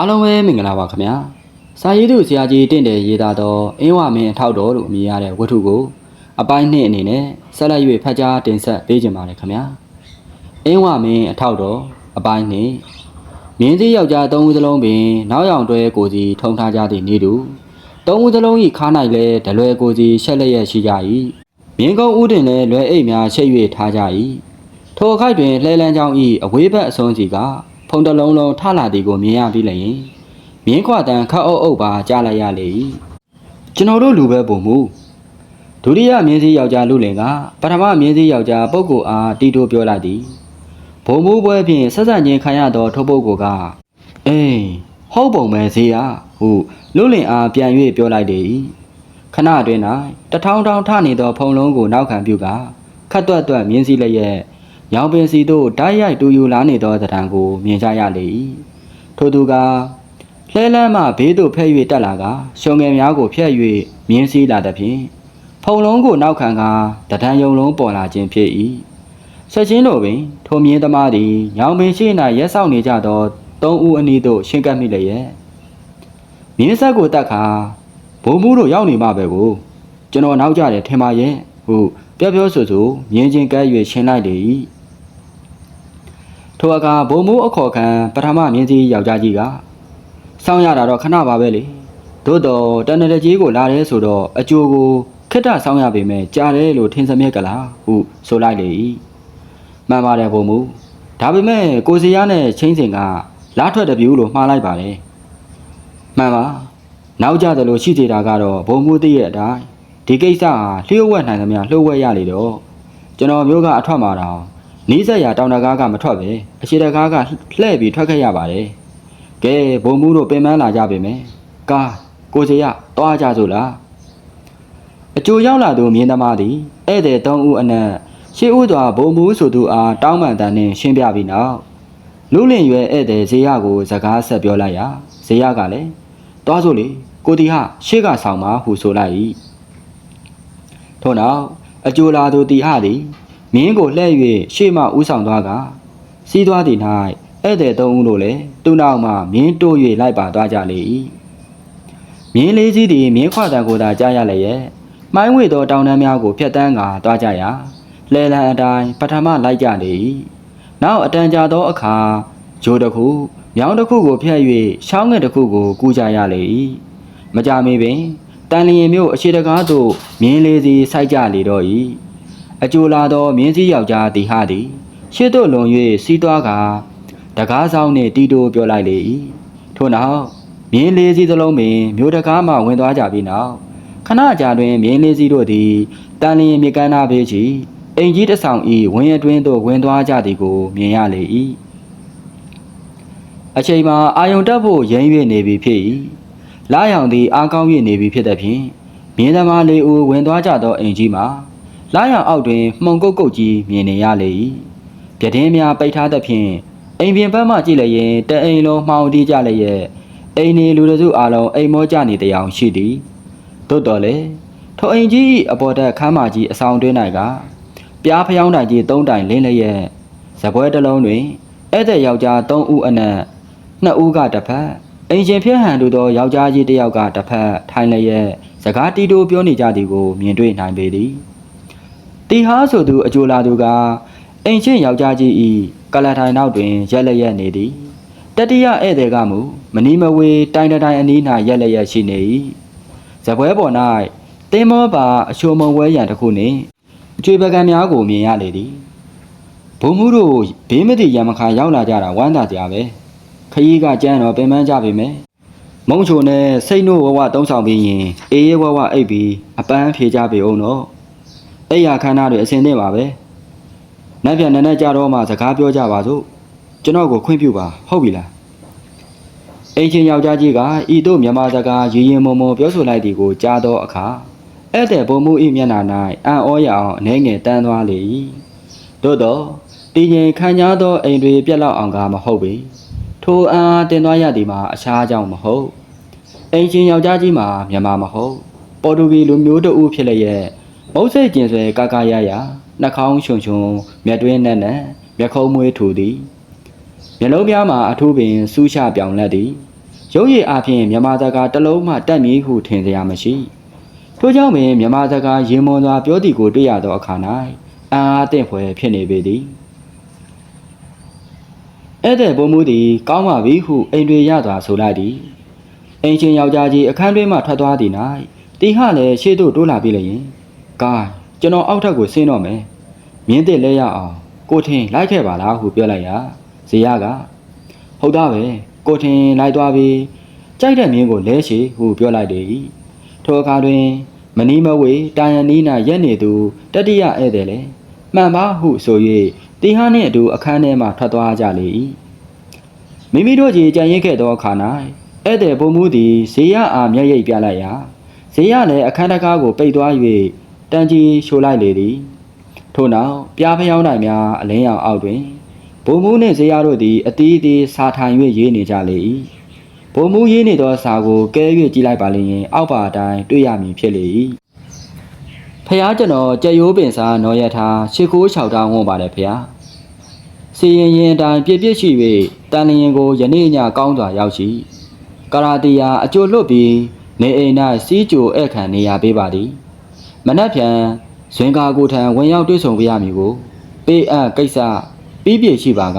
အားလုံးပဲမင်္ဂလာပါခင်ဗျာစာရေးသူဆရာကြီးတင့်တယ်ရေးသားသောအင်းဝမင်းအထောက်တော်လို့အမည်ရတဲ့ဝတ္ထုကိုအပိုင်းနှစ်အနေနဲ့ဆက်လက်၍ဖတ်ကြားတင်ဆက်ပေးကြပါမယ်ခင်ဗျာအင်းဝမင်းအထောက်တော်အပိုင်းနှစ်မြင်းစည်းယောက်ျားသုံးဦးစလုံးပင် နောက်ယောင်တွဲကိုစီထုံထားကြသည့်နေ့တူသုံးဦးစလုံး၏ခါ၌လည်းဒလွယ်ကိုစီရှက်လျက်ရှိကြ၏မြင်းကုန်းဦးတင်လည်းလွယ်အိတ်များရှက်၍ထားကြ၏ထိုအခိုက်တွင်လှဲလန်းချောင်း၏အဝေးဘက်အဆုံးစီက ဖုံတလုံးလုံးထလာသည်ကိုမြင်ရပြီးလျင်မြင်းခွာတန်ခတ်အုပ်အုပ်ပါကြားလိုက်ရလေ၏ကျွန်တော်တို့လူပဲပုံမူဒုတိယမြင်းစည်းယောက်ျားလူလင်ကပထမမြင်းစည်းယောက်ျားပုဂ္ဂိုလ်အားတီတိုပြောလိုက်သည်ဘုံမူပွဲဖြင့်ဆက်ဆက်ချင်းခံရသောထိုပုဂ္ဂိုလ်ကအေးဟုတ်ပုံပဲဈေးဟာဟုလူလင်အားပြန်၍ပြောလိုက်လေ၏ခဏအတွင်း၌တထောင်ထောင်ထနေသောဖုံလုံးကိုနောက်ခံပြုကခတ်တွတ်တွတ်မြင်းစည်းလျက် ရောင်ပင်စီသို့ဓာတ်ရိုက်တူယူလာနေသောသဏ္ဍာန်ကိုမြင်ကြရလေ၏ထိုသူကလှဲလန်းမှဘေးသို့ဖဲ့၍တက်လာကရှုံငယ်များကိုဖျက်၍မြင်းစည်းလာသဖြင့်ဖုံလုံးကိုနောက်ခံကတဒံယုံလုံးပေါ်လာခြင်းဖြစ်၏ဆက်ချင်းတို့ပင်ထိုမြင်းသမားသည်ညောင်ပင်ရှိ၌ရက်ဆောင်နေကြသောသုံးဦးအနီးသို့ရှင်းကပ်မိလျက်မြင်းဆက်ကိုတက်ခါဘုံမှုတို့ရောက်နေမှပဲကိုကျွန်တော်နောက်ကြတယ်ထင်ပါရဲ့ဟုပြောပြောဆိုဆိုမြင်းချင်းကဲ၍ရှင်းလိုက်လေ၏ ထိုအခါဘုံမှုအခေါ်ခံပထမမြင်းစည်းယောက်ျားကြီးကစောင်းရတာတော့ခဏပါပဲလေသို့တော့တန်တရကြီးကိုလာတယ်ဆိုတော့အကျိုးကိုခက်တာစောင်းရပေမဲ့ကြားတယ်လို့ထင်စမြက်ကလားဟုဆိုလိုက်လေ၏မှန်ပါတယ်ဘုံမူဒါပေမဲ့ကိုစီရနဲ့ချင်းစင်ကလားထွက်တဲ့ပြူလို့မှားလိုက်ပါတယ်မှန်ပါနောက်ကြတယ်လို့ရှိသေးတာကတော့ဘုံမူသိရဲ့အတိုင်းဒီကိစ္စဟာလျှို့ဝှက်နိုင်သမျှလှုပ်ဝှက်ရလေတော့ကျွန်တော်မျိုးကအထွက်မှာတော့ နီးစက်ရတောင်တကားကမထွက်ပဲအရှိတကားကလှဲ့ပြီးထွက်ခဲ့ရပါတယ်ကဲဘုံမှုတို့ပင်ပန်းလာကြပြီမယ်ကာကိုစီရတွားကြစို့လားအကျိုးရောက်လာသူမြင်းသမားသည်ဧည့်သည်၃ဦးအနက်ရှေးဦးစွာဘုံမှုဆိုသူအားတောင်းပန်တန်နှင့်ရှင်းပြပြီးနောက်လူလင်ရွယ်ဧည့်သည်ဇေယကိုစကားဆက်ပြောလိုက်ရာဇေယကလည်းတွားစို့လေကိုတီဟရှေ့ကဆောင်ပါဟုဆိုလိုက်၏ထို့နောက်အကျိုးလာသူတီဟသည် မြင်းကိုလှည့်၍ရှေ့မှဦးဆောင်သွားကစီးသွားသည်၌ဧည့်သည်သုံးဦးတို့လည်းသူ့နောက်မှမြင်းတိုး၍လိုက်ပါသွားကြလေ၏မြင်းလေးကြီးသည်မြင်းခွတံကိုသာကြားရလျက်မိုင်းဝေသောတောင်တန်းများကိုဖျက်တမ်းကာသွားကြရာလဲလံအတိုင်းပထမလိုက်ကြလေ၏နောက်အတန်ကြာသောအခါဂျိုးတစ်ခုမြောင်းတစ်ခုကိုဖျက်၍ရှောင်းငယ်တစ်ခုကိုကူးကြရလေ၏မကြမီပင်တန်လျင်မြို့အရှိတကားသို့မြင်းလေးစီစိုက်ကြလေတော့၏ အကျိုးလာသောမြင်းစည်းယောက်ျားသည်ဟသည်ရှေ့သို့လွန်၍စီးသွားကာတကားဆောင်နှင့်တီတိုပြောလိုက်လေ၏ထို့နောက်မြင်းလေးစီးသလုံးပင်မြို့တကားမှဝင်သွားကြပြီးနောက်ခဏကြာတွင်မြင်းလေးစီးတို့သည်တန်လျင်မြေကမ်းနာဘေးချီအိမ်ကြီးတစ်ဆောင်ဤဝင်းအတွင်းသို့ဝင်သွားကြသည်ကိုမြင်ရလေ၏အချိန်မှာအာယုံတက်ဖို့ရင်း၍နေပြီဖြစ်၏လာရောင်သည်အားကောင်း၍နေပြီဖြစ်သည်ဖြင့်မြင်းသမားလေးဦးဝင်သွားကြသောအိမ်ကြီးမှာ လာရောင်အောက်တွင်မှုန်ကုတ်ကုတ်ကြီးမြင်နေရလေ၏ပြတင်းများပိတ်ထားသဖြင့်အိမ်ပြင်ဘက်မှကြည့်လိုက်ရင်တအိမ်လုံးမှောင်တီးကြလျက်အိမ်နေလူတစုအလုံးအိမ်မောကြနေတဲ့အကြောင်းရှိသည်သို့တော်လေထိုအိမ်ကြီး၏အပေါ်တက်ခမ်းမကြီးအဆောင်တွင်း၌ကပြားဖျောင်းတိုင်ကြီး၃တိုင်လင်းလျက်ဇပွဲတစ်လုံးတွင်ဧည့်သည်ယောက်ျား၃ဦးအနက်နှစ်ဦးကတစ်ဖက်အိမ်ရှင်ဖြစ်ဟန်တူသောယောက်ျားကြီးတစ်ယောက်ကတစ်ဖက်ထိုင်လျက်စကားတီတိုပြောနေကြသည်ကိုမြင်တွေ့နိုင်ပေသည် တီဟာဆိုသူအကျိုးလာသူကအိမ်ချင်းယောက်ျားကြီးဤကလထိုင်နောက်တွင်ရက်လက်ရက်နေသည်တတိယဧည့်သည်ကမူမနီမဝေတိုင်တတိုင်အနီး၌ရက်လက်ရက်ရှိနေ၏ဇပွဲပေါ်၌တင်းမောပါအချိုမုံဝဲရန်တစ်ခုနှင့်အကျွေပကံများကိုမြင်ရလေသည်ဘုံမှုတို့ဘေးမတိရမခါရောက်လာကြတာဝမ်းသာကြပဲခရီးကကြမ်းတော့ပင်ပန်းကြပြီမယ်မုံချိုနဲ့စိတ်နှိုးဝဝတုံးဆောင်ပြီးရင်အေးရဲဝဝအိပ်ပြီးအပန်းဖြေကြပြီအောင်တော့ အဲ့ရခန္ဓာတွေအစင်သင့်ပါပဲ။နတ်ပြန်နည်းနည်းကြတော့မှစကားပြောကြပါစို့။ကျွန်တော်ကိုခွင့်ပြုပါဟုတ်ပြီလား။အင်ချင်းယောက်ျားကြီးကဤတို့မြမစကားရည်ရင်မုံမုံပြောဆိုလိုက်သည်ကိုကြားသောအခါဧည့်သည်ဘုံမှု၏မျက်နှာ၌အံ့ဩရအောင်အနေငယ်တန်းသွားလေ၏။သို့သောတည်ငြိမ်ခံကြားသောအိမ်တွေပြက်လောက်အောင်ကမဟုတ်ပေ။ထိုအံ့အားတင်သွားရသည်မှာအခြားကြောင့်မဟုတ်။အင်ချင်းယောက်ျားကြီးမှာမြန်မာမဟုတ်။ပေါ်တူဂီလူမျိုးတဦးဖြစ်လျက် မုတ်စိတ်ကျင်ဆွဲကာကာရရနှာခေါင်းချုံချုံမျက်တွင်းနဲ့နဲ့မျက်ခုံးမွေးထူသည်မျက်လုံးများမှာအထူးပင်စူးရှပြောင်လက်သည်ရုပ်ရည်အပြင်မြန်မာစကားတစ်လုံးမှတက်မည်ဟုထင်စရာမရှိထို့ကြောင့်ပင်မြန်မာစကားရေမွန်စွာပြောသည်ကိုတွေ့ရသောအခါ၌အာအသင့်ဖွယ်ဖြစ်နေပေသည်ဧည့်သည်ဘုံမှုသည် ကောင်းပါပြီဟုအိမ်တွေရစွာဆိုလိုက်သည်အိမ်ချင်းယောက်ျားကြီးအခန်းတွင်းမှထွက်သွားသည်၌တီဟလည်းရှေ့သို့တိုးလာပြီလျင် ကားကျွန်တော်အောက်ထပ်ကိုဆင်းတော့မယ်မြင်းတစ်လဲရအောင်ကိုထင်လိုက်ခဲ့ပါလားဟုပြောလိုက်ရာဇေယကဟုတ်သားပဲကိုထင်လိုက်သွားပြီကြိုက်တဲ့မြင်းကိုလဲရှိဟုပြောလိုက်တယ်၏ထိုအခါတွင် မနီးမဝေတာယန်နီးနာရက်နေသူတတိယဧည့်သည်လည်းမှန်ပါဟုဆို၍တီဟာနှင့်အတူအခန်းထဲမှထွက်သွားကြလေ၏မိမိတို့ကြီးကြံရစ်ခဲ့သောအခါ၌ဧည့်သည်ဘုံမူသည်ဇေယအားမျက်ရိပ်ပြလိုက်ရာဇေယလည်းအခန်းတကားကိုပိတ်သွား၍ တန်ကြီးရှို့လိုက်လေသည်ထို့နောက်ပြားဖျောင်းတိုင်များအလင်းရောင်အောက်တွင်ဘုံမူနှင့်ဇေယတို့သည်အတီးအတီးစာထိုင်၍ရေးနေကြလေ၏ဘုံမူရေးနေသောစာကိုကဲ၍ကြည့်လိုက်ပါလျင်အောက်ပါအတိုင်းတွေ့ရမည်ဖြစ်လေ၏ဖះကျွန်တော်ကြက်ရိုးပင်စာနော်ရထားရှ िख ိုး6တောင်းဝန်းပါတယ်ဖះစီရင်ရင်အတိုင်းပြည့်ပြည့်ရှိ၍တန်လျင်ကိုယနေ့ညကောင်းစွာရောက်ရှိကာရာတီယာအကျိုးလွတ်ပြီးနေအိမ်၌စီးကြိုဧည့်ခံနေရပေးပါသည် မနက်ဖြန်ဇွင်ကာကိုထံဝင်ရောက်တွေ့ဆုံပြရမည်ကို ပေးအပ်ကိစ္စပြီးပြည့်ရှိပါက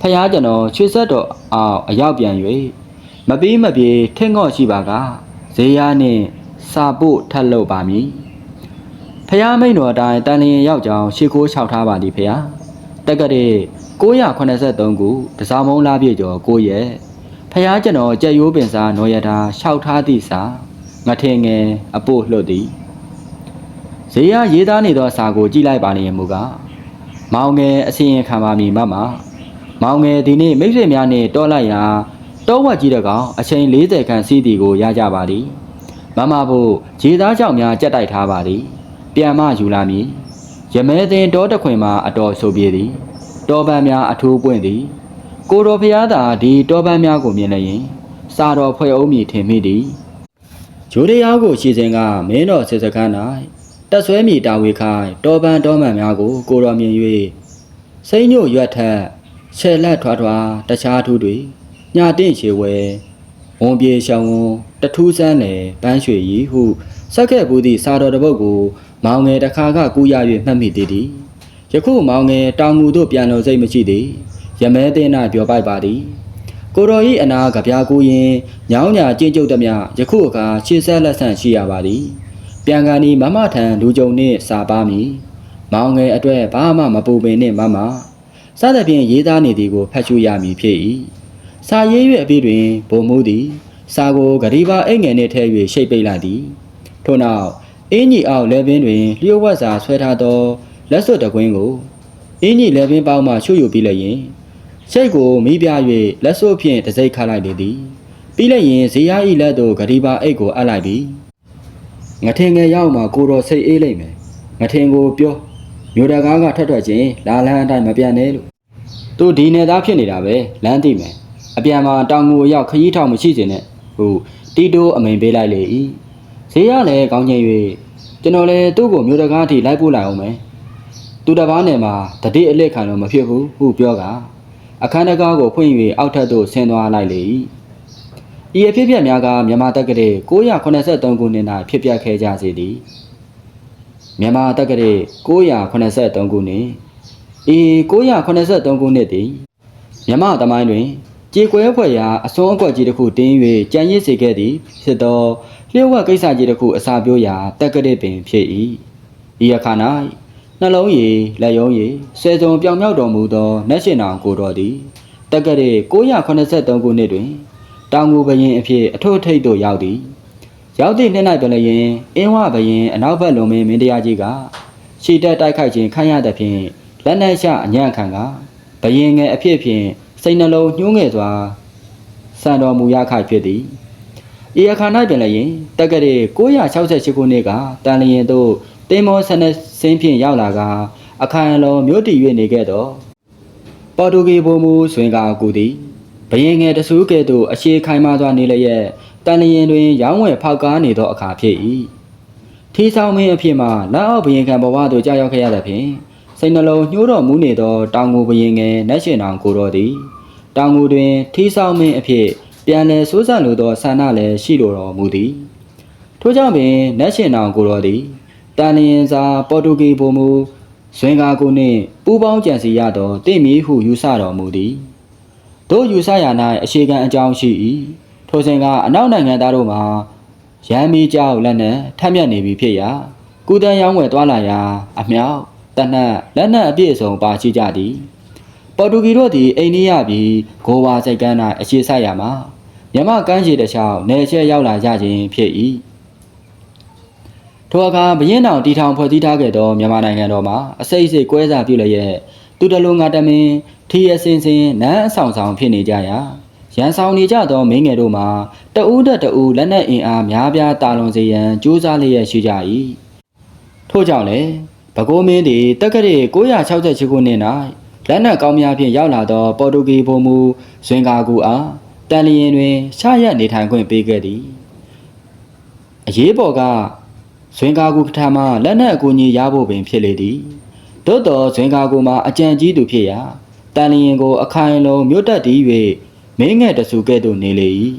ဖះကျွန်တော်ချွေဆက်တော်အောင်အရောက်ပြန်၍မပြီးမပြေထင့်ငော့ရှိပါကဇေယျနှင့်စာဖို့ထပ်လုပ်ပါမည်ဖះမိန်တော်အတိုင်းတန်လျင်ရောက်ကြောင်းရှ िख ိုးလျှောက်ထားပါသည်ဖះတက်ကတဲ့983ခုတစားမုံလာပြည့်ကျော်9ရက်ဖះကျွန်တော်ကြက်ရိုးပင်စာနော်ရတာလျှောက်ထားသည့်စာငထင်ငယ်အပို့လှုပ်သည် ဇေယျရေးသားနေသောစာကိုကြည့်လိုက်ပါလျင်မူကားမောင်ငယ်အစီရင်ခံပါမည်မမမောင်ငယ်ဒီနေ့မိတ်ဆွေများနှင့်တောလိုက်ရာတောဝက်ကြီးတကောင်အချိန်40ခန့်စီးသည်ကိုရကြပါသည်မမဖို့ရေသားကြောင့်များကြက်တိုက်ထားပါသည်ပြန်မယူလာမည်ရမဲသင်တောတခွင်မှာအတော်ဆိုပြေသည်တောပန်းများအထူးပွင့်သည်ကိုတော်ဖျားသာဒီတောပန်းများကိုမြင်လျင်စာတော်ဖွဲ့အောင်မည်ထင်မိသည်ဂျိုးတရားကိုရှည်စဉ်ကမင်းတော်စစ်စခန်း၌ တက်ဆွဲမိတာဝေခိုင်တောပန်းတောမှန်များကို ကိုတော်မြင်၍စိမ့်ညို့ရွက်ထက်ဆယ်လက်ထွားထွားတခြားထူးတွေညတင့်ချေဝဲဝန်ပြေရှောင်းဝန်တထူးဆန်းလေပန်းရွှေရီဟုစက်ခဲ့ဘူးသည့်စာတော်တစ်ပုဒ်ကို မောင်ငယ်တစ်ခါကကူးရ၍မှတ်မိသေးသည်ယခုမောင်ငယ်တောင်ငူတို့ပြန်လို့စိတ်မရှိသည်ရမဲသိန်းနာပြောပိုက်ပါသည်ကိုတော်ဤအနာကဗျာကူရင်ညောင်းညာကျင့်ကြုတ်သမျှယခုအခါခြေဆက်လက်ဆန့်ရှိရပါသည် ပြန်ကန်ဒီမမထံလူကြုံနှင့်စာပါမည်မောင်ငယ်အတွက်ဘာမှမပူပင်နှင့်မမစသဖြင့်ရေးသားနေသည်ကိုဖတ်ရှုရမည်ဖြစ်၏စာရေး၍အပြီးတွင်ဘုံမှုသည်စာကိုဂရီဘာအိတ်ငယ်နှင့်ထည့်၍ရှိတ်ပိတ်လိုက်သည်ထို့နောက်အင်းကြီးအောက်လက်ပင်တွင်လျှို့ဝှက်စာဆွဲထားသောလက်စွပ်တကွင်းကိုအင်းကြီးလက်ပင်ပေါင်းမှရှုပ်ယူပြီးလျင်ရှိတ်ကိုမိပြ၍လက်စွပ်ဖြင့်တစိမ့်ခတ်လိုက်လေသည်ပြီးလျင်ဇေယျဤလက်သို့ဂရီဘာအိတ်ကိုအပ်လိုက်ပြီး ငထင်ငယ်ရောက်မှကိုတော်စိတ်အေးလိုက်မယ်ငထင်ကိုပြောမြို့တကားကထွက်ထွက်ချင်းလာလန်းအတိုင်းမပြန်နဲ့လို့သူဒီနေသားဖြစ်နေတာပဲလမ်းသိမယ်အပြန်မှာတောင်ငူအရောက်ခရီးထောင်မရှိစေနဲ့ဟိုတီတိုးအမိန်ပေးလိုက်လေ၏ဈေးရလည်းကောင်းချင်း၍ကျွန်တော်လည်းသူ့ကိုမြို့တကားထိလိုက်ပို့လိုက်အောင်မယ်သူတစ်ပားနယ်မှာတတိအလက်ခံတော့မဖြစ်ဘူးဟုပြောကအခန်းတကားကိုဖွင့်၍အောက်ထပ်သို့ဆင်းသွားလိုက်လေ၏ ဤအဖြစ်အပျက်များကမြန်မာတက္ကသိုလ်983ခုနှစ်၌ဖြစ်ပျက်ခဲ့ကြစေသည်မြန်မာတက္ကသိုလ်983ခုနှစ်ဤ983ခုနှစ်သည်မြန်မာသမိုင်းတွင်ကြေကွဲဖွဲ့ရာအစွန်းအကွက်ကြီးတစ်ခုတင်း၍ကြံရစ်စေခဲ့သည်ဖြစ်သောလျှို့ဝှက်ကိစ္စကြီးတစ်ခုအစာပြိုးရာတက္ကသိုလ်ပင်ဖြစ်၏ဤအခါ၌နှလုံးရည်လက်ယုံရည်ဆယ်စုံပြောင်မြောက်တော်မူသောနတ်ရှင်တော်ကိုတော်သည်တက္ကသိုလ်983ခုနှစ်တွင် တောင်ငူဘရင်အဖြစ်အထွတ်ထိပ်သို့ရောက်သည်ရောက်သည့်နှစ်၌ပင်လျင်အင်းဝဘရင်အနောက်ဘက်လွန်မင်းမင်းတရားကြီးကရှီတက်တိုက်ခိုက်ခြင်းခံရသဖြင့်လက်နက်ရှအညံ့ခံကဘရင်ငယ်အဖြစ်ဖြင့်စိတ်နှလုံးညှိုးငယ်စွာစံတော်မူရခိုက်ဖြစ်သည်ဤအခါ၌ပင်လည်းတက္ကရာ968ခုနှစ်ကတန်လျင်သို့တင်းမောဆနစင်းဖြင့်ရောက်လာကအခါအလုံးမြို့တည်၍နေခဲ့သောပေါ်တူဂီဘုံမူဆွင်ကာကူသည် ဘရင်ငယ်တဆူးကဲ့သို့အရှိခိုင်မာစွာနေလျက်တန်လျင်တွင် ရောင်းဝယ်ဖောက်ကားနေသောအခါဖြစ်၏ထီဆောင်မင်းအဖြစ်မှလက်အောက်ဘရင်ခံဘဝသို့ကြာရောက်ခဲ့ရသဖြင့်စိတ်နှလုံးညှိုးတော်မူနေသောတောင်ငူဘရင်ငယ်နတ်ရှင်တော်ကိုတော်သည်တောင်ငူတွင် ထီဆောင်မင်းအဖြစ်ပြန်လည်စိုးစံလိုသောဆန္ဒလည်းရှိလိုတော်မူသည်ထို့ကြောင့်ပင်နတ်ရှင်တော်ကိုတော်သည်တန်လျင်စာပေါ်တူဂီဘုံမူဇွင်ကာကိုနှင့်ပူးပေါင်းကြံစီရသောတင့်မီဟုယူဆတော်မူသည် တို့ယူဆရာ၌အရှိခံအကြောင်းရှိ၏ထိုစဉ်ကအနောက်နိုင်ငံသားတို့မှာရမ်းမီကြောက်လက်နက်ထက်မြက်နေပြီဖြစ်ရာကုတန်ရောင်းဝယ်သွားလာရာအမြောက်တနက်လက်နက်အပြည့်အစုံပါရှိကြသည်ပေါ်တူဂီတို့သည်အိန္ဒိယပြည်ဂိုဝါစိတ်ကမ်း၌အခြေစိုက်ရမှာမြမကမ်းခြေတစ်လျှောက်နယ်ချဲရောက်လာကြခြင်းဖြစ်၏ထိုအခါဘရင်တော်တီထောင်ဖွဲ့စည်းထားခဲ့သောမြန်မာနိုင်ငံတော်မှာအစိတ်စိတ်ကွဲစားပြုလျက် သူတလုံးငါတမင်ထီအစင်စင်နန်းအဆောင်ဆောင်ဖြစ်နေကြရာရန်ဆောင်နေကြသောမင်းငယ်တို့မှာတဦးတက်တဦးလက်နက်အင်အားများပြားတာလွန်စေရန်ကြိုးစားလျက်ရှိကြ၏ထို့ကြောင့်လည်းဘကိုးမင်းသည်တက္ကရာ968ခုနှစ်၌လက်နက်ကောင်းများဖြင့်ရောက်လာသောပေါ်တူဂီဘုံမူဇွင်ကာကူအားတန်လျင်တွင်ရှားရက်နေထိုင်ခွင့်ပေးခဲ့သည်အရေးပေါ်ကဇွင်ကာကူပထမလက်နက်အကူအညီရဖို့ပင်ဖြစ်လေသည် သို့တော်ဇွင်ကာကူမှာအကြံကြီးသူဖြစ်ရာတန်လျင်ကို အခိုင်အလုံမြို့တက်တည်၍မင်းငယ်တဆူကဲ့သို့နေလေ၏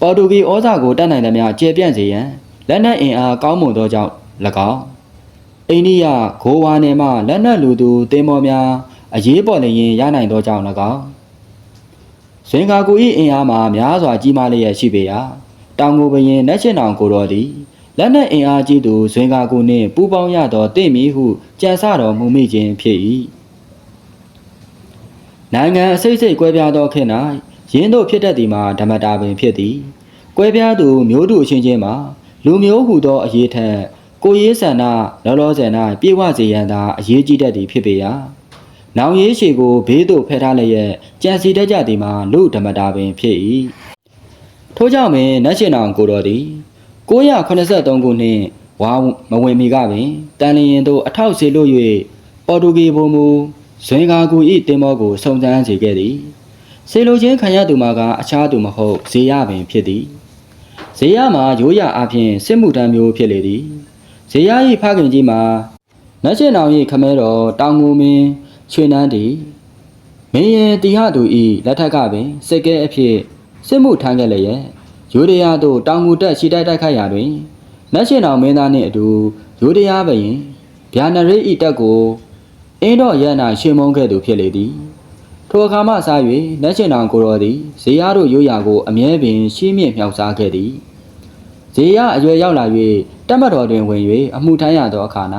ပေါ်တူဂီဩဇာကိုတတ်နိုင်သမျှကျေပြန့်စေရန်လက်နက်အင်အားကောင်းမွန်သောကြောင့်၎င်းအိန္ဒိယဂိုဝါနယ်မှလက်နက်လူသူတင်မော်များအရေးပေါ်လျင်ရနိုင်သောကြောင့်၎င်းဇင်ကာကူ၏အင်အားမှာများစွာကြီးမားလျက်ရှိပေရာတောင်ကိုဘရင်နတ်ရှင်တော်ကိုတော်သည် လက်နက်အင်အားကြီးသူဇင်ကာကူနှင့်ပူးပေါင်းရသောတင့်မီဟုကြံစတော်မူမိခြင်းဖြစ်၏နိုင်ငံအစိတ်စိတ်ကွဲပြားသောခေတ်၌ရင်းတို့ဖြစ်တတ်သည်မှာဓမ္မတာပင်ဖြစ်သည်ကွဲပြားသူမျိုးတို့အချင်းချင်းမှာလူမျိုးဟုသောအရေးထက်ကိုရေးဆန္ဒလောလောဆယ်၌ပြေဝစေရန်သာအရေးကြီးတတ်သည်ဖြစ်ပေရာ။နောင်ရေးရှိကိုဘေးသို့ဖယ်ထားလျက်ကြံစီတတ်ကြသည်မှာလူဓမ္မတာပင်ဖြစ်၏။ထို့ကြောင့်ပင်နတ်ရှင်တော်ကိုတော်သည် 983ခုနှစ်ဝါမဝင်မီကပင်တန်လျင်သို့အထောက်စီလို့၍ပေါ်တူဂီဘုံမူဇွင်ကာကူ၏တင်မောကိုစုံစမ်းစေခဲ့သည်။စေလိုချင်းခံရသူမှာကအခြားသူမဟုတ်ဇေယပင်ဖြစ်သည်။ဇေယမှာရိုးရာအဖြစ်စစ်မှုထမ်းမျိုးဖြစ်လေသည်။ဇေယ၏ဖခင်ကြီးမှာနတ်ရှင်တော်၏ခမဲတော်တောင်ငူမင်းချွေနန်းတီမင်းရဲ့တီဟသူဤလက်ထက်ကပင်စိတ်ကဲအဖြစ်စစ်မှုထမ်းခဲ့လျက် ယူဒယာသို့တောင်ငူတက်ရှိတိုက်တိုက်ခိုက်ရာတွင်နတ်ရှင်တော်မင်းသားနှင့်အတူယူဒယာဘရင်ဗျာနရိဤတက်ကိုအင်းတော်ရန်နာရှင်မုန်းခဲ့သူဖြစ်လေသည်ထိုအခါမှစ၍နတ်ရှင်တော်ကိုတော်သည်ဇေယျတို့ရိုးရာကိုအမြဲပင်ရှင်းမြင့်မြောက်စားခဲ့သည်ဇေယျအရွယ်ရောက်လာ၍တက်မတော်တွင်ဝင်၍အမှုထမ်းရသောအခါ၌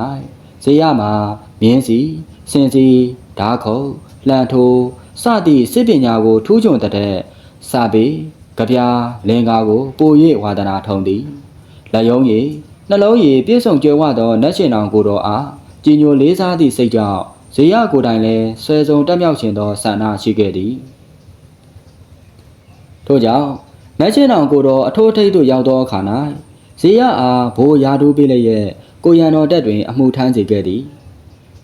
ဇေယျမှာမြင်းစီစင်စီဓာခုတ်လှန်ထိုးစသည့်စစ်ပညာကိုထူးချွန်တဲ့စာပေ ကြပြားလင်္ကာကိုပို၍ဝါဒနာထုံသည်လက်ယုံရည်နှလုံးရည်ပြည့်စုံကြွယ်ဝသောနတ်ရှင်တော်ကိုတော်အားကြည်ညိုလေးစားသည့်စိတ်ကြောင့်ဇေယကိုယ်တိုင်လည်းဆွဲစုံတက်မြောက်ခြင်းသောဆန္ဒရှိခဲ့သည်ထို့ကြောင့်နတ်ရှင်တော်ကိုတော်အထိုးထိပ်သို့ရောက်သောအခါ၌ဇေယအားဘိုးရာထူးပေးလျက်ကိုရန်တော်တက်တွင် အမှုထမ်းစေခဲ့သည်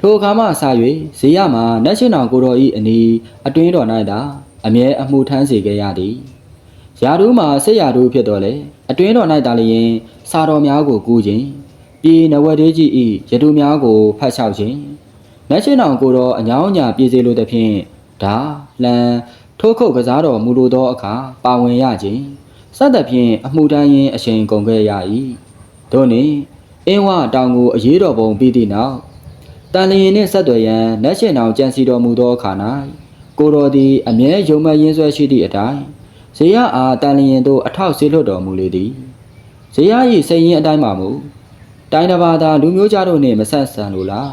ထိုအခါမှစ၍ဇေယမှာနတ်ရှင်တော်ကိုတော်၏အနီးအတွင်းတော်၌သာအမြဲအမှုထမ်းစေခဲ့ရသည် ယာတို့မှာဆက်ယာတို့ဖြစ်တော်လေအတွင်းတော်၌သာလျင်စာတော်များကိုကူးခြင်းပြည်နဝဒေကြီး၏ရတုများကိုဖတ်လျှောက်ခြင်းနတ်ရှင်တော်ကိုတော်အညောင်းညာပြည်စေလိုသဖြင့်ဒါလန်ထိုးခုတ်ကစားတော်မူလိုသောအခါပါဝင်ရခြင်းစသဖြင့်အမှုတန်းရင်အချိန်ကုန်ခဲ့ရ၏တို့နှင့်အင်းဝတောင်ကိုအရေးတော်ပုံပြီးသည့်နောက်တန်လျင်နှင့်ဆက်သွယ်ရန်နတ်ရှင်တော်ကြံစီတော်မူသောအခါ၌ကိုတော်သည်အမြဲယုံမှရင်းဆွဲရှိသည့်အတိုင်း ဇေယအားတန်လျင်သို့အထောက်ဆေးလွတ်တော်မူလေသည်ဇေယ၏စိတ်ရင်းအတိုင်းမှမူတိုင်းတစ်ပါးသာလူမျိုးကြတို့နှင့်မဆက်ဆံလိုလား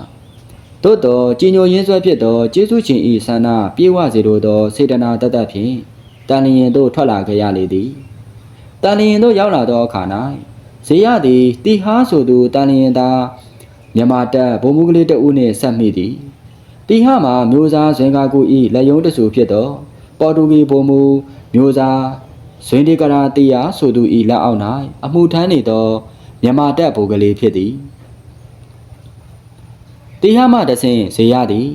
သို့တော်ကြည်ညိုရင်းဆွဲဖြစ်သောကျေးဇူးရှင်၏ဆန္ဒပြေဝစေလိုသောစေတနာတတ်တတ်ဖြင့်တန်လျင်သို့ထွက်လာခဲ့ရလေသည်တန်လျင်သို့ရောက်လာသောအခါ၌ဇေယသည်တီဟာဆိုသူတန်လျင်သာမြမတက်ဘုံမူကလေးတဦးနှင့်ဆက်မိသည်တီဟမှာမျိုးစားဇင်ကာကူ၏လက်ယုံတဆူဖြစ်သောပေါ်တူဂီဘုံမူ မျိုးစားဇွင်ဒီကရာတီယာဆိုသူဤလက်အောက်၌အမှုထမ်းနေသောမြမတက်ဘိုကလေးဖြစ်သည်တီဟမှတဆင့်ဇေယသည်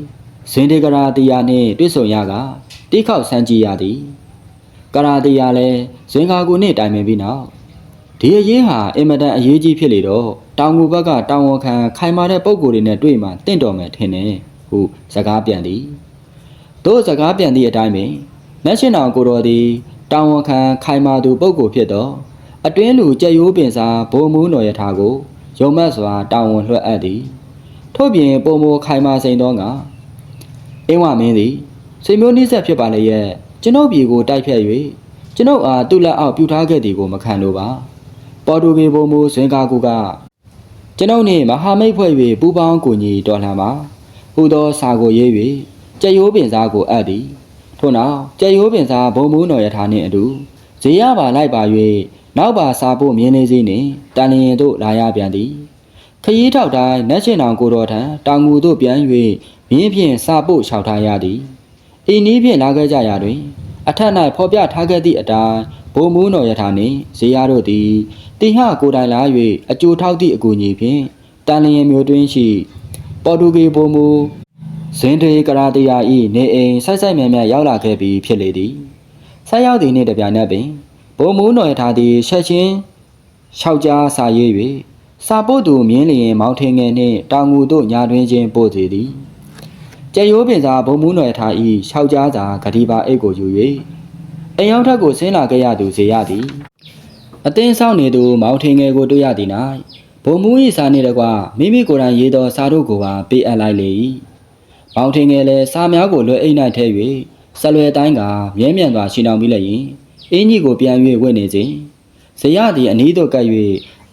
ဇင်ဒီကရာတီယာနှင့်တွေ့ဆုံရကတိခောက်ဆန်းကြည့်ရသည်ကရာတီယာလည်းဇင်ကာကူနှင့်တိုင်ပင်ပြီးနောက်ဒီအရေးဟာအင်မတန်အရေးကြီးဖြစ်လေတော့တောင်ငူဘက်ကတောင်ဝန်ခံခိုင်မာတဲ့ပုံကိုယ်တွေနဲ့တွေ့မှတင့်တော်မယ်ထင်တယ်ဟုစကားပြန်သည်တို့စကားပြန်သည့်အတိုင်းပင် နတ်ရှင်တော်ကိုတော်သည်တာဝန်ခံခိုင်မာသူပုဂ္ဂိုလ်ဖြစ်သောအတွင်းလူကြက်ရိုးပင်စာဘုံမူးတော်ရထားကိုယုံမတ်စွာတာဝန်လွှတ်အပ်သည်ထို့ပြင်ပုံမခိုင်မာစိန်သောကအင်းဝမင်းသည်ဆွေမျိုးနှိဆက်ဖြစ်ပါလေရဲ့ကျွန်ုပ်ပြည်ကိုတိုက်ဖြတ်၍ကျွန်ုပ်အားသူ့လက်အောက်ပြုထားခဲ့သည်ကိုမခံလို့ပါပေါ်တူဂီဘုံမူဇင်ကာကူကကျွန်ုပ်နှင့်မဟာမိတ်ဖွဲ့၍ပူးပေါင်းကူညီတော်လှန်ပါဟူသောစာကိုရေး၍ကြက်ရိုးပင်စာကိုအပ်သည် ထို့နောက်ကြက်ရိုးပင်စာဘုံမူးတော်ရထားနှင့်အတူဇေယပါလိုက်ပါ၍နောက်ပါစာဖို့မြင်းလေးစည်းနှင့်တန်လျင်တို့လာရပြန်သည်ခရီးထောက်တိုင်းနတ်ရှင်တော်ကိုတော်ထံတောင်ငူတို့ပြန်၍မြင်းဖြင့်စာဖို့လျှောက်ထားရသည်ဤနည်းဖြင့်လာခဲ့ကြရာတွင် အထက်၌ဖော်ပြထားခဲ့သည့်အတိုင်းဘုံမူးတော်ရထားနှင့်ဇေယတို့သည်တိဟကိုယ်တိုင်လာ၍အကျိုးထောက်သည့်အကူအညီဖြင့်တန်လျင်မျိုးတွင်းရှိပေါ်တူဂီဘုံမူး ဇင်ဒေကရာတရာဤနေအိမ်ဆိုက်ဆိုက်မြန်မြန်ရောက်လာခဲ့ပြီးဖြစ်လေသည်ဆက်ရောက်သည်နှင့်တပြိုင်နက်ပင်ဘုံမူးတော်ရထားသည်ရှက်ချင်းရှောက်ကြားစာရေး၍စာပို့သူမြင်းလျင် မောင်ထင်ငယ်နှင့်တောင်ငူတို့ညာတွင်ချင်းပို့စေသည်ကျက်ရိုးပင်စာဘုံမူးတော်ရထားဤရှောက်ကြားစာဂတိပါအိတ်ကိုယူ၍အိမ်ရောက်ထက်ကိုဆင်းလာခဲ့ရသူစေရသည်အသင်းဆောင်နေသူမောင်ထင်ငယ်ကိုတွေ့ရသည်၌ဘုံမူး၏စာနှင့်တကွမိမိကိုယ်တိုင်ရေးသောစာတို့ကိုပါပေးအပ်လိုက်လေ၏ မောင်ထင်ငယ်လည်းစာများကိုလွယ်အိတ်၌ထည့်၍ဆက်လွယ်တိုင်းကမြဲမြံစွာရှင်းအောင်ပြီးလည်းရင်အင်းကြီးကိုပြန်၍ဝင့်နေစဉ်ဇရသည်အနီးသို့ကပ်၍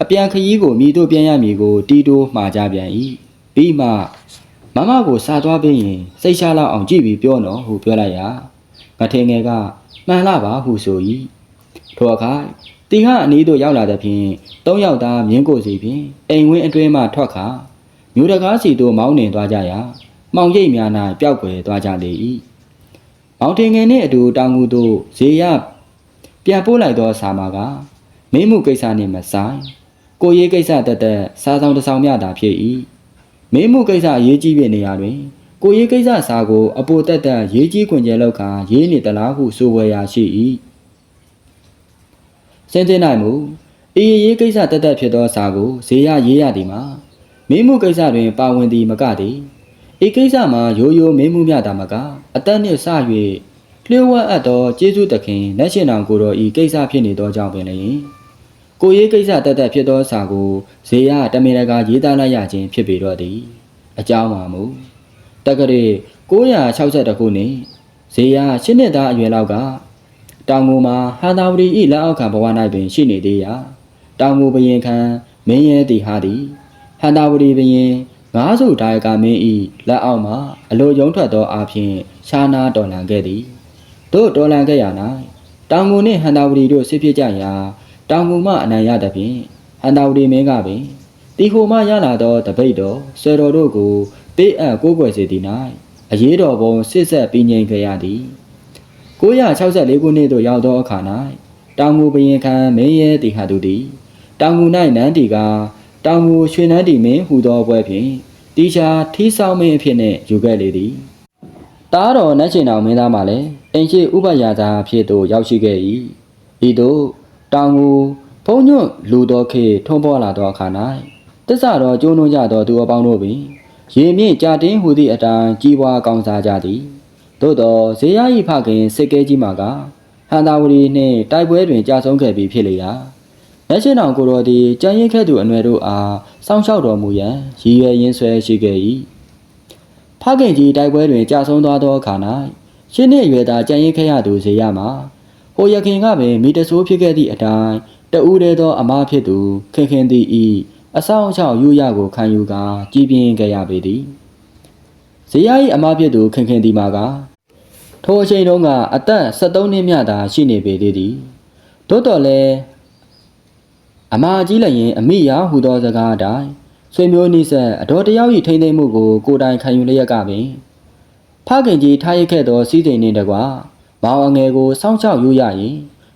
အပြန်ခရီးကိုမိတို့ပြန်ရမည်ကိုတီးတိုးမှာကြပြန်၏ပြီးမှမမကိုစာသွားပေးရင်စိတ်ချလောက်အောင်ကြည့်ပြီးပြောနော်ဟုပြောလိုက်ရာငထင်ငယ်ကမှန်လားပါဟုဆို၏ထိုအခါတီဟအနီးသို့ရောက်လာတဲ့ဖြင့်သုံးယောက်သားမြင်းကိုစီဖြင့်အိမ်ဝင်းအတွင်းမှထွက်ခါမြို့တကားစီသို့မောင်းနှင်သွားကြရာ မှောင်ရိပ်များ၌ပျောက်ကွယ်သွားကြလေ၏မောင်တင်ငယ်နှင့်အတူတောင်ငူသို့ဇေယပြန်ပို့လိုက်သောဆာမာကမင်းမှုကိစ္စနှင့်မဆိုင်ကိုရေးကိစ္စတက်တက်စားဆောင်တစ်ဆောင်မြတာဖြစ်၏မင်းမှုကိစ္စရေးကြည့်ပြနေရတွင်ကိုရေးကိစ္စစာကိုအပိုတက်တက်ရေးကြီးခွင့်ကျဲလောက်ခါရေးနေသလားဟုဆိုဝယ်ရာရှိ၏စင်တင်နိုင်မူအေးရေးကိစ္စတက်တက်ဖြစ်သောစာကိုဇေယရေးရသည်မှာမင်းမှုကိစ္စတွင်ပါဝင်သည်မကသည် ဤကိစ္စမှာရိုးရိုးမင်းမှုမြတာမကအသက်နှင့်စ၍လျှို့ဝှက်အပ်သောကျေးဇူးသခင်လက်ရှင်တော်ကိုတော်ဤကိစ္စဖြစ်နေသောကြောင့်ပင်လျင်ကိုရေးကိစ္စတက်တက်ဖြစ်သောစာကိုဇေယတမင်တကာရေးသားလိုက်ရခြင်းဖြစ်ပေတော့သည်အကြောင်းပါမူတက္ကရာ962ခုနှစ်ဇေယရှင်းနှစ်သားအရွယ်လောက်ကတောင်ငူမှာဟာသာဝတီဤလက်အောက်ခံဘဝ၌ပင်ရှိနေသေးရာတောင်ငူဘရင်ခံမင်းရဲတီဟာသည်ဟန္တာဝတီဘရင် ငါးစုဒါယကမင်းဤလက်အောက်မှအလိုယုံထွက်သောအဖြစ်ရှားနာတော်လန်ခဲ့သည်တို့တော်လန်ခဲ့ရ၌တောင်ငူနှင့်ဟန္တာဝတီတို့ဆစ်ဖြစ်ကြရာတောင်ငူမှအနံရသဖြင့်ဟန္တာဝတီမင်းကပင်တီဟိုမှရလာသောတပိတ်တော်ဆွေတော်တို့ကိုပေးအပ်ကိုးကွယ်စေသည်၌အရေးတော်ပုံစစ်ဆက်ပြီးငြိမ်ခဲ့ရသည်964ခုနှစ်သို့ရောက်သောအခါ၌တောင်ငူဘရင်ခံမင်းရဲတီဟာသူသည်တောင်ငူ၌နန်းတီက တောင်ငူရွှေနန်းတီမင်းဟူသောဘွဲဖြင့်တီချာထီးဆောင်မင်းအဖြစ်နှင့်ယူခဲ့လေသည်တားတော်နတ်ရှင်တော်မင်းသားမှလည်းအင်ရှိဥပယာသာအဖြစ်သို့ရောက်ရှိခဲ့၏ဤသို့တောင်ငူဘုံညွန့်လူတော်ခေထုံးပေါ်လာသောအခါ၌တစ္ဆတော်ကျိုးနှုံးကြသောသူအပေါင်းတို့ပင်ရေမြင့်ကြာတင်းဟူသည့်အတိုင်းကြီးပွားကောင်းစားကြသည်သို့သောဇေယဤဖခင်စစ်ကဲကြီးမှာကဟန္တာဝတီနှင့်တိုက်ပွဲတွင်ကြာဆုံးခဲ့ပြီးဖြစ်လေရာ လက်ရှင်တော်ကိုတော်သည်ကြံရင်ခဲ့သူအနွယ်တို့အားစောင့်ရှောက်တော်မူရန်ရည်ရွယ်ရင်းဆွဲရှိခဲ့၏ဖခင်ကြီးတိုက်ပွဲတွင်ကြာဆုံးသွားသောအခါ၌ရှင်းနှစ်အရွယ်သာကြံရင်ခဲ့ရသူဇေယမှာဟိုရခင်ကပင်မိတဆိုးဖြစ်ခဲ့သည့်အတိုင်းတဦးတည်းသောအမားဖြစ်သူခင်ခင်သည်ဤအဆောင်အချောက်ယူရကိုခံယူကာကြည်ပြင်းခဲ့ရပေသည်ဇေယ၏အမားဖြစ်သူခင်ခင်သည်မှာကထိုအချိန်တုန်းကအသက်73နှစ်မြသာရှိနေပေသေးသည်သို့တော်လည်း အမားကြီးလည်းရင်အမိယာဟူသောစကားအတိုင်းဆွေမျိုးနီးစပ်အတော်တယောက်၏ထိမ့်သိမ့်မှုကိုကိုယ်တိုင်ခံယူလျက်ကပင်ဖခင်ကြီးထားရခဲ့သောစီးစိမ်နှင့်တကွာမောင်အငယ်ကိုစောင့်ရှောက်ယူရရင်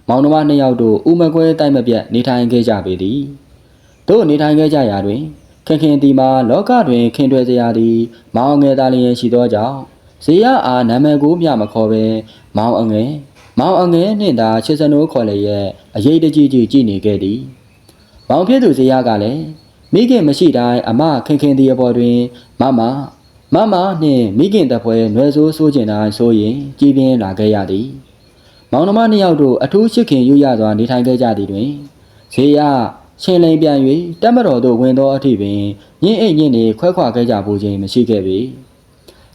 မောင်နှမနှစ်ယောက်တို့ဥမကွဲတိုက်မပြတ်နေထိုင်ခဲ့ကြပေသည်တို့နေထိုင်ခဲ့ကြရာတွင်ခင်ခင်ဒီမှာလောကတွင်ခင်တွယ်စရာသည် မောင်အငယ်သားလျင်ရှိသောကြောင့်ဇေယအားနာမည်ကိုမျှမခေါ်ပဲမောင်အငယ်မောင်အငယ်နှင့်သာချစ်စနိုးခေါ်လျက်အရေးတကြီးကြီးကြည်နေခဲ့သည် မောင်ဖြစ်သူဇေယကလည်းမိခင်မရှိတိုင်းအမခင်ခင်ဒီအပေါ်တွင်မမမမနှင့်မိခင်တပွဲနွယ်ဆိုးဆိုးကျင်တိုင်းဆိုရင်ကြည်ပြင်းလာခဲ့ရသည်မောင်နှမနှစ်ယောက်တို့အထူးချစ်ခင်ယူရစွာနေထိုင်ခဲ့ကြသည်တွင်ဇေယရှင်လိန်ပြန်၍တက်မတော်သို့ဝင်သောအထိပင်ညင်းအိတ်ညင်းနေခွဲခွာခဲ့ကြဖို့ခြင်းမရှိခဲ့ပေ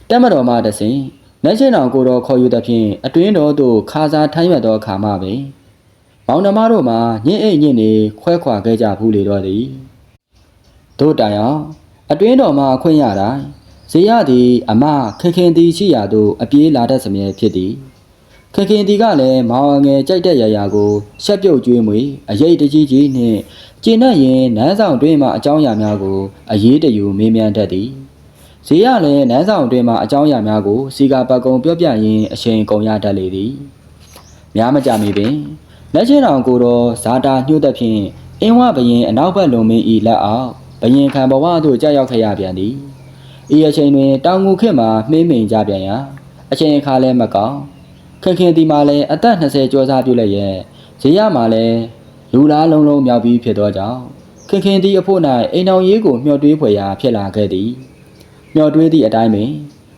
တက်မတော်မှတစဉ်လက်ချင်းတော်ကိုတော်ခေါ်ယူသဖြင့်အတွင်းတော်သို့ခါစားထမ်းရွက်သောအခါမှပင် မောင်နှမတို့မှညင်းအိတ်ညင်းနေခွဲခွာခဲ့ကြဘူးလေတော့သည်တို့တိုင်အောင်အတွင်းတော်မှခွင့်ရတိုင်းဇေယသည်အမခင်ခင်သည်ရှိရာသို့အပြေးလာတတ်စမြဲဖြစ်သည်ခင်ခင်ဒီကလည်းမောင်ငယ်ကြိုက်တဲ့ရာရာကိုရှက်ပြုတ်ကျွေးမွေအရေးတကြီးကြီးနှင့်ကျင့်တဲ့ရင်နန်းဆောင်တွင်မှအကြောင်းအရာများကိုအရေးတယူမေးမြန်းတတ်သည်ဇေယလည်းနန်းဆောင်တွင်မှအကြောင်းအရာများကိုစီကာပတ်ကုံပြောပြရင်းအချိန်ကုန်ရတတ်လေသည်များမကြမီပင် လက်ချင်းတော်ကိုတော့ဇာတာညှို့သဖြင့်အင်းဝဘရင်အနောက်ဘက်လုံမင်းဤလက်အောက်ဘရင်ခံဘဝသို့ကြာရောက်ခဲ့ရပြန်သည်ဤအချိန်တွင်တောင်ငူခေတ်မှာမှင်းမိန်ကြပြန်ရာအချိန်အခါလည်းမကောင်းခင်ခင်ဒီမှာလည်းအသက်20ကျော်စားပြုလိုက်ရဲ့ဇေယမှာလည်းလူလားလုံးလုံးမြောက်ပြီးဖြစ်သောကြောင့်ခင်ခင်ဒီအဖို့၌အိမ်တော်ရေးကိုမျှော်တွေးဖွယ်ရာဖြစ်လာခဲ့သည်မျှော်တွေးသည့်အတိုင်းပင်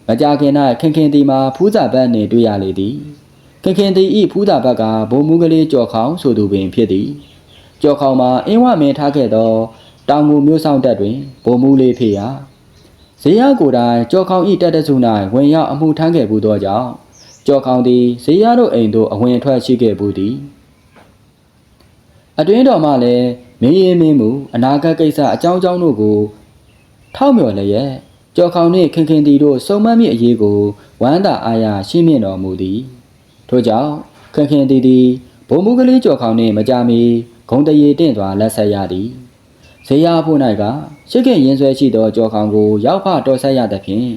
မကြာခင်၌ခင်ခင်ဒီမှာဖူးစာဘက်နှင့်တွေ့ရလေသည် ခင်ခင်ဒီဤဖူးစာဘက်ကဘုံမူကလေးကြော်ခေါင်ဆိုသူပင်ဖြစ်သည်ကြော်ခေါင်မှာအင်းဝမင်းထားခဲ့သောတောင်ငူမျိုးဆောင်တက်တွင်ဘုံမူလေးဖြစ်ရာဇေယကိုယ်တိုင်ကြော်ခေါင်ဤတက်တဲ့စု၌ဝင်ရောက်အမှုထမ်းခဲ့မှုသောကြောင့်ကြော်ခေါင်သည်ဇေယျတို့အိမ်သို့အဝင်အထွက်ရှိခဲ့ဘူးသည်အတွင်းတော်မှလည်းမင်းရင်မင်းမူအနာဂတ်ကိစ္စအကြောင်းအကြောင်းတို့ကိုထောက်မြော်လျက်ကြော်ခေါင်နှင့်ခင်ခင်တီတို့စုံမက်မိအရေးကိုဝမ်းသာအားရရှင်းမြင့်တော်မူသည် ထို့ကြောင့်ခင်ခင်တီသည်ဘုံမူကလေးကြော်ခေါင်နှင့်မကြမီဂုံတရေတင့်စွာလက်ဆက်ရသည်ဇေယျဖို့၌ကရှိခင်ရင်ဆွဲရှိသောကြော်ခေါင်ကိုရောက်ဖတော်ဆက်ရသဖြင့်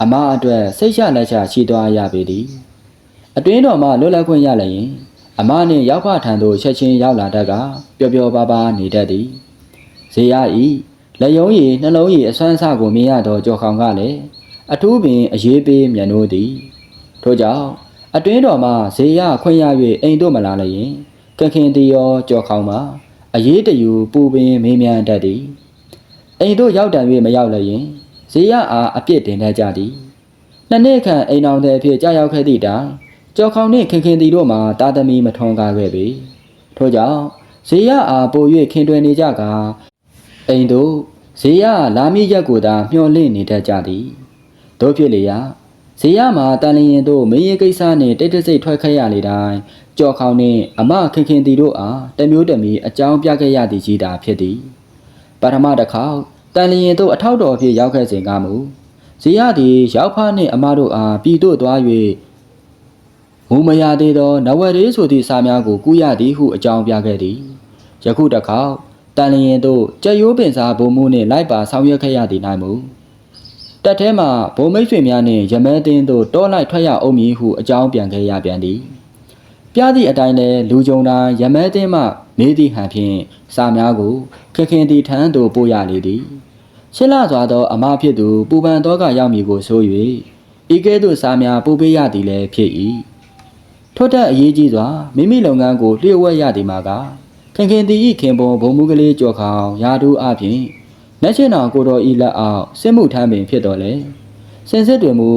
အမအတွက်စိတ်ချလက်ချရှိသွားရပေသည်အတွင်းတော်မှလွတ်လပ်ခွင့်ရလျင်အမနှင့်ရောက်ဖထံသို့ချက်ချင်းရောက်လာတတ်ကပျော်ပျော်ပါပါနေတတ်သည်ဇေယဤလက်ယုံရည်နှလုံးရည်အစွမ်းအစကိုမြင်ရသောကြော်ခေါင်ကလည်းအထူးပင်အရေးပေးမြန်နိုးသည်ထို့ကြောင့် အတွင်းတော်မှဇေယခွင့်ရ၍အိမ်တို့မလာလျင်ကခင်တီရောကြော်ခေါင်မှာအရေးတယူပူပင်မေးမြန်းတတ်သည်အိမ်တို့ရောက်တန်၍မရောက်လျင်ဇေယအားအပြစ်တင်တတ်ကြသည်နှစ်နှစ်ခန့်အိမ်အောင်တဲ့အဖြစ်ကြာရောက်ခဲ့သည့်တိုင်ကြော်ခေါင်နှင့်ခင်ခင်တီတို့မှာတာသမီမထွန်ကားခဲ့ပေထို့ကြောင့်ဇေယအားပို၍ခင်တွင်နေကြကအိမ်တို့ဇေယလာမည့်ရက်ကိုသာမျှော်လင့်နေတတ်ကြသည်တို့ဖြစ်လေရာ ဇေယမှာတန်လျင်တို့မင်းရေးကိစ္စနှင့်တိတ်တဆိတ်ထွက်ခဲ့ရလေတိုင်းကြော်ခေါင်နှင့်အမခင်ခင်တီတို့အားတမျိုးတမီအကြောင်းပြခဲ့ရသည်ကြီးတာဖြစ်သည်ပထမတစ်ခေါက်တန်လျင်တို့အထောက်တော်အဖြစ်ရောက်ခဲ့စဉ်ကမူဇေယသည်ရောက်ဖနှင့်အမတို့အားပြည်သို့သွား၍မူမရသေးသောနဝရေဆိုသည့်စာများကိုကူးရသည်ဟုအကြောင်းပြခဲ့သည်ယခုတစ်ခေါက်တန်လျင်တို့ကြက်ရိုးပင်စာဘုံမှုနှင့်လိုက်ပါဆောင်ရွက်ခဲ့ရသည်၌မူ တက်ထဲမှဘုံမိတ်ဆွေများနှင့်ရမဲတင်းတို့တောလိုက်ထွက်ရအောင်မည်ဟုအကြောင်းပြန်ခဲ့ရပြန်သည်ပြသည့်အတိုင်းလည်းလူကြုံတိုင်းရမဲတင်းမှမေးသည့်ဟန်ဖြင့်စာများကိုခင်ခင်တီထန်းသို့ပို့ရလေသည်ရှင်းလာစွာသောအမဖြစ်သူပူပန်တော့ကရောက်မည်ကိုဆို၍ဤကဲ့သို့စာများပို့ပေးရသည်လည်းဖြစ်၏ထို့တဲ့အရေးကြီးစွာမိမိလုပ်ငန်းကိုလျှို့ဝှက်ရသည်မှာကခင်ခင်တီဤခင်ပွန်ဘုံမှုကလေးကြော်ခေါင်ယာတူအပြင် လက်ချင်းတော်ကိုတော်ဤလက်အောက်စစ်မှုထမ်းပင်ဖြစ်တော်လေစင်စစ်တွင်မူ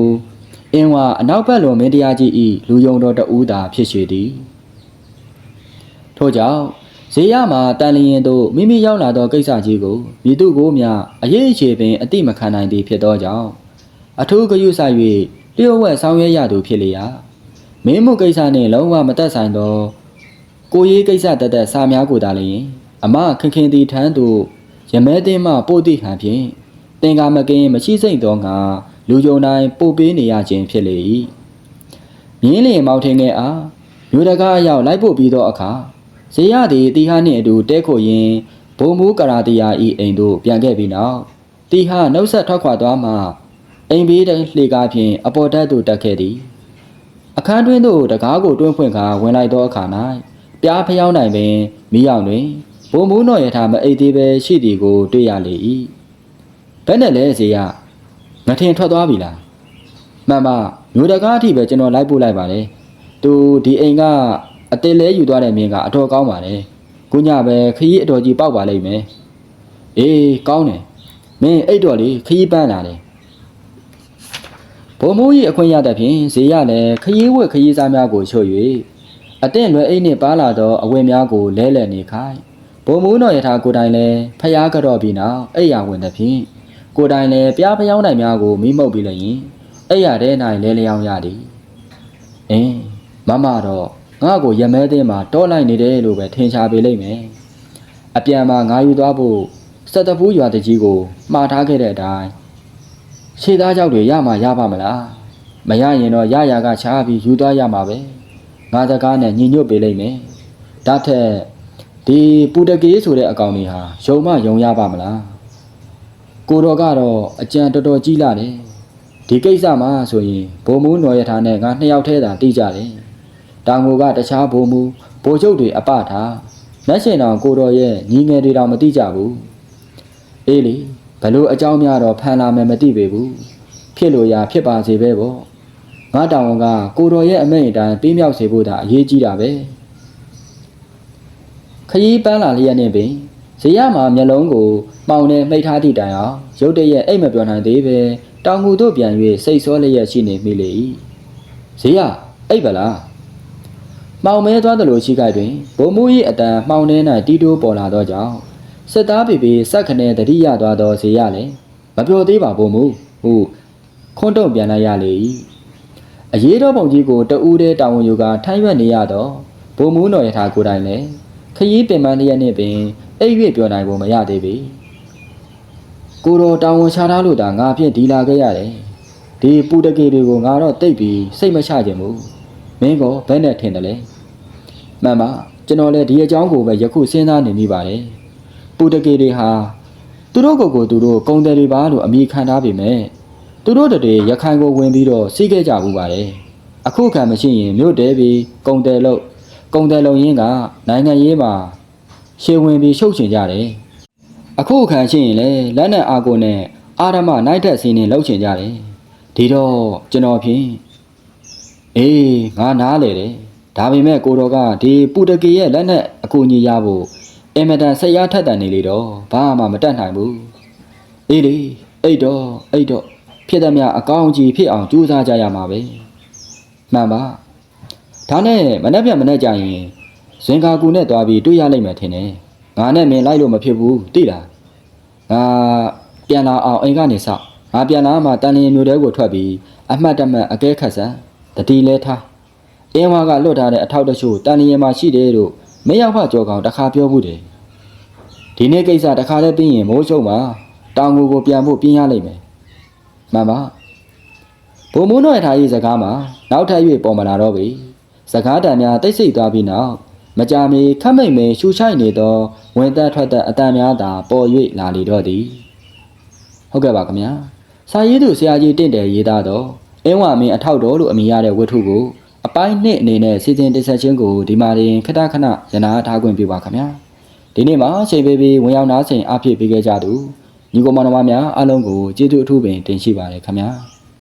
အင်းဝအနောက်ဘက်လွန်မင်းတရားကြီးဤလူယုံတော်တဦးသာဖြစ်ရှိသည်ထို့ကြောင့်ဇေယမှာတန်လျင်တို့မိမိရောက်လာသောကိစ္စကြီးကိုမြည်သူကိုမြအရေးအခြေပင်အတိမခံနိုင်သည်ဖြစ်သောကြောင့်အထူးဂရုစိုက်၍လျှို့ဝှက်ဆောင်ရွက်ရသူဖြစ်လျာမင်းမှုကိစ္စနှင့်လုံးဝမသက်ဆိုင်သောကိုရေးကိစ္စတသက်စာများကိုသာလျင် အမခင်ခင်တီထန်းသို့ ရမဲတင်းမှပို့သည့်ဟန်ဖြင့်သင်္ကာမကင်းမရှိစိတ်သောငါလူကြုံတိုင်းပို့ပေးနေရခြင်းဖြစ်လေ၏မြင်းလျင်မောင်ထင်ငယ်အားမြို့တကားအရောက်လိုက်ပို့ပြီးသောအခါဇေယသည်တီဟာနှင့်အတူတဲခိုရင်းဘုံမူကရာတီယာဤအိမ်သို့ပြန်ခဲ့ပြီးနောက်တီဟာနှုတ်ဆက်ထွက်ခွာသွားမှအိမ်ဘေးတိုင်လှေကားဖြင့်အပေါ်တက်သို့တက်ခဲ့သည်အခန်းတွင်းသို့တကားကိုတွင်းဖွင့်ကာဝင်လိုက်သောအခါ၌ပြားဖျောင်းနိုင်ပင်မိအောင်တွင် ဘုံမူတော်ရထားမအိတ်သေးပဲရှိသည်ကိုတွေ့ရလေ၏ဘယ်နဲ့လဲဇေယငထင်ထွက်သွားပြီလားမှန်ပါမျိုးတကားအထိပဲကျွန်တော်လိုက်ပို့လိုက်ပါတယ်သူဒီအိမ်ကအသေးလဲယူသွားတဲ့မင်းကအတော်ကောင်းပါတယ်ခုညပဲခရီးအတော်ကြီးပေါက်ပါလိမ့်မယ်အေးကောင်းတယ်မင်းအိတ်တော်လေးခရီးပန်းလာတယ်ဘုံမိုးကြီးအခွင့်ရတဲ့ဖြင့်ဇေယလည်းခရီးဝက်ခရီးစားများကိုချွတ်၍အတင့်လွယ်အိတ်နှင့်ပါလာသောအဝတ်များကိုလဲလှယ်နေခိုင်း ဘုံမူးတော်ယထာကိုယ်တိုင်လည်းဖျားကြော့ပြီးနောက်အိယာဝင်သည်ဖြင့်ကိုယ်တိုင်လည်းပြားဖျောင်းတိုင်များကိုမိမှုတ်ပြီးလျင်အိယာထဲ၌လဲလျောင်းရသည်အင်းမမတော့ငါ့ကိုရမဲသိမ်းမှာတောလိုက်နေတယ်လို့ပဲထင်ရှားပေလိမ့်မယ်အပြန်မှာငါယူသွားဖို့စက်တပူးရွာတကြီးကိုမှားထားခဲ့တဲ့အတိုင်းခြေသားကြောက်တွေရမှာရပါမလားမရရင်တော့ရရကချားပြီးယူသွားရမှာပဲငါစကားနဲ့ညီညွတ်ပေလိမ့်မယ်ဒါထက် ဒီပူတကေးဆိုတဲ့အကောင်တွေဟာယုံမယုံရပါမလားကိုတော်ကတော့အကြံတော်တော်ကြီးလာတယ်ဒီကိစ္စမှာဆိုရင်ဘုံမူးနော်ရထားနဲ့ငါနှစ်ယောက်တည်းသာတိကြတယ်တောင်ငူကတခြားဘုံမူးဘိုလ်ချုပ်တွေအပထားလက်ရှင်တော်ကိုတော်ရဲ့ညီငယ်တွေတော့မတိကြဘူးအေးလေဘလို့အကြောင်းများတော့ဖန်လာမယ်မသိပေဘူးဖြစ်လို့ရဖြစ်ပါစေပဲပေါ့ငါတောင်ဝန်ကကိုတော်ရဲ့အမိန့်အတိုင်းပြီးမြောက်စေဖို့ဒါအရေးကြီးတာပဲ ခရီးပန်းလာလျက်နဲ့ပင်ဇေယမှာမျက်လုံးကိုမှောင်နဲ့မှိတ်ထားသည့်တိုင်အောင်ရုတ်တရက်အိတ်မပြောနိုင်သေးပဲတောင်ငူတို့ပြန်၍စိတ်ဆောလျက်ရှိနေမိလေ၏ဇေယအိတ်ပလားမှောင်မဲသွားသလိုရှိခိုက်တွင်ဘုံမူ၏အတန်မှောင်နှဲ၌တီးတိုးပေါ်လာသောကြောင့်စစ်သားပေပေစက်ခနဲတတိယသွားသောဇေယလည်းမပြောသေးပါဘုံမူဟုခွန်းတုံပြန်လိုက်ရလေ၏အရေးတော်ပုံကြီးကိုတဦးတည်းတာဝန်ယူကထိုင်းရွက်နေရသောဘုံမူတော်ယထာကိုယ်တိုင်လည်း ခရီးပင်ပန်းလျက်နှင့်ပင်အိပ်၍ပြောနိုင်ဖို့မရသေးပေကိုတော်တာဝန်ချထားလို့ဒါငါဖြင့်ဒီလာခဲ့ရတယ်ဒီပူတကေတွေကိုငါတော့တိတ်ပြီးစိတ်မချခြင်းဘူးမင်းကဘယ်နဲ့ထင်တယ်လဲမှန်ပါကျွန်တော်လည်းဒီအကြောင်းကိုပဲယခုစဉ်းစားနေမိပါတယ်ပူတကေတွေဟာသူတို့ကိုယ်ကိုသူတို့ကုံတယ်တွေပါလို့အမိခံထားပေမဲ့သူတို့တည်းရခိုင်ကိုဝင်ပြီးတော့စီးခဲ့ကြဘူးပါတယ်အခုခံမရှိရင်မြို့တဲပြီးကုံတယ်လို့ ကုံတယ်လုံရင်းကနိုင်ငံရေးမှာရှေဝင်ပြီးရှုပ်ချင်ကြတယ်အခုခံရှိရင်လေလက်နဲ့အာကိုနဲ့အာရမနိုင်တဲ့စီးနေလှုပ်ချင်ကြတယ်ဒီတော့ကျွန်တော်ဖြင့်အေးငါနားလေတယ်ဒါပေမဲ့ကိုတော်ကဒီပူတကေရဲ့လက်နဲ့အကူညီရဖို့အင်မတန်ဆက်ရထက်တန်နေလေတော့ဘာမှမတတ်နိုင်ဘူးအေးလေအိတ်တော့အိတ်တော့ဖြစ်သမျှအကောင်းကြီးဖြစ်အောင်ကြိုးစားကြရမှာပဲမှန်ပါ ဒါနဲ့မနေ့ပြန်မနေ့ကြရင်ဇင်ကာကူနဲ့တွားပြီးတွေ့ရလိမ့်မယ်ထင်တယ်ငါနဲ့မင်းလိုက်လို့မဖြစ်ဘူးသိလားငါပြန်လာအောင်အိမ်ကနေဆောက်ငါပြန်လာမှတန်လျင်မျိုးတဲကိုထွက်ပြီးအမှတ်တမဲ့အကဲခတ်ဆန်တတိလဲထားအင်းဝါကလွတ်ထားတဲ့အထောက်တချို့တန်လျင်မှာရှိတယ်လို့မရောက်ဖကြောကောင်တခါပြောဘူးတယ်ဒီနေ့ကိစ္စတခါလဲပြီးရင်မိုးချုံမှာတောင်ငူကိုပြန်ဖို့ပြင်းရလိမ့်မယ်မှန်ပါဘုံမိုးတော်ရထားရေးစကားမှာနောက်ထပ်၍ပေါ်မလာတော့ပြီ စကားတန်များတိတ်ဆိတ်သွားပြီးနောက်မကြာမီခတ်မိတ်မဲရှူချိုက်နေသောဝင်သက်ထွက်သက်အတန်များသာပေါ်၍လာလေတော့သည်ဟုတ်ကဲ့ပါခင်ဗျာစာရေးသူဆရာကြီးတင့်တယ်ရေးသားတော့အင်းဝမင်းအထောက်တော်လို့အမည်ရတဲ့ဝတ္ထုကိုအပိုင်းနှစ်အနေနဲ့စီစဉ်တင်ဆက်ခြင်းကိုဒီမှာရင်ခဏခဏရနာထားခွင့်ပြုပါခင်ဗျာဒီနေ့မှာချိန်ပေးပြီးဝင်ရောက်နားဆင်အားဖြည့်ပေးခဲ့ကြသူညီကောင်မောင်နှမများအားလုံးကိုကျေးဇူးအထူးပင်တင်ရှိပါတယ်ခင်ဗျာ